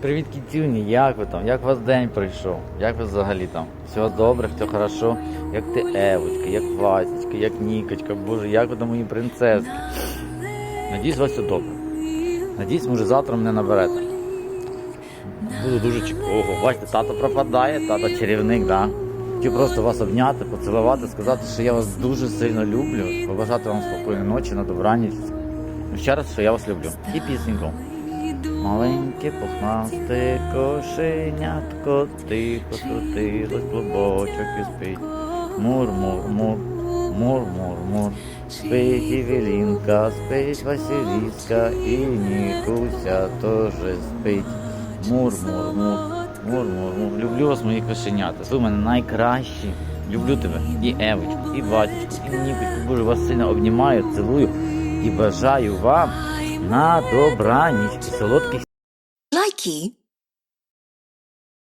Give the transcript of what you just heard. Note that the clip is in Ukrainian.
Привіт, кітюні, як ви там? Як у вас день пройшов? Як ви взагалі там? Всього добре, все хорошо? Як ти Евочка, як Васечка, як Нікочка, боже, як ви там мої принцески? Надіюсь, у вас все добре. Надіюсь, може завтра мене наберете. Буду дуже чекати. Ого, бачите, тато пропадає, тато чарівник, да? Хотів просто вас обняти, поцілувати, сказати, що я вас дуже сильно люблю, побажати вам спокійної ночі, на добраніч. Ну, Ще раз, що я вас люблю. І пісеньку. Маленьке пухнасте кошенятко, тихо скрутилось клубочок і спить. Мур, мур, мур, мур, мур, мур. Спить і Велінка, спить Василіска, і Нікуся теж спить. Мур, мур, мур, мур, мур, мур. Люблю вас, мої кошенята. Ви в мене найкращі. Люблю тебе і Евочку, і Васечку, і Нікочку. Боже, вас сильно обнімаю, цілую і бажаю вам на добраніч і солодких Likey